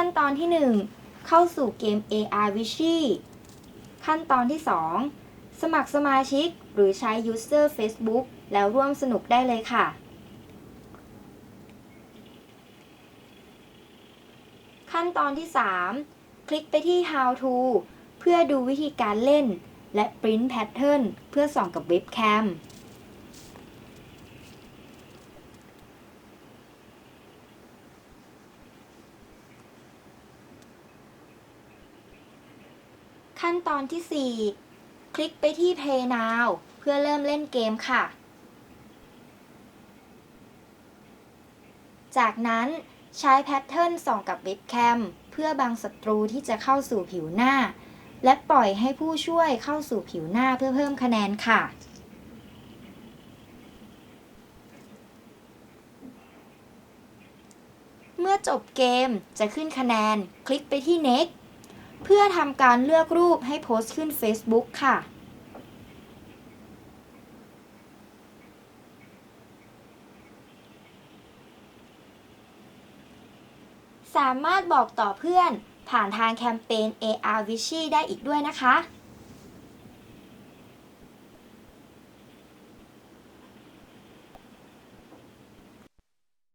ขั้นตอนที่ 1 เข้าสู่เกม AR v i s h y ขั้นตอนที่ 2 สมัครสมาชิกหรือใช้ User Facebook แล้วร่วมสนุกได้เลยค่ะ ขั้นตอนที่ 3 คลิกไปที่ How to เพื่อดูวิธีการเล่น และ Print Pattern เพื่อส่องกับเว็บแคม ขั้นตอนที่ 4 คลิกไปที่ Play Now เพื่อเริ่มเล่นเกมค่ะ จากนั้นใช้แพทเทิร์นส่องกับเว็บแคมเพื่อบังศัตรูที่จะเข้าสู่ผิวหน้า และปล่อยให้ผู้ช่วยเข้าสู่ผิวหน้าเพื่อเพิ่มคะแนนค่ะเมื่อจบเกมจะขึ้นคะแนน คลิกไปที่ Next เพื่อทำการเลือกรูปให้โพสต์ขึ้น Facebook ค่ะ สามารถบอกต่อเพื่อนผ่านทางแคมเปญ AR Vichy ได้อีกด้วยนะคะ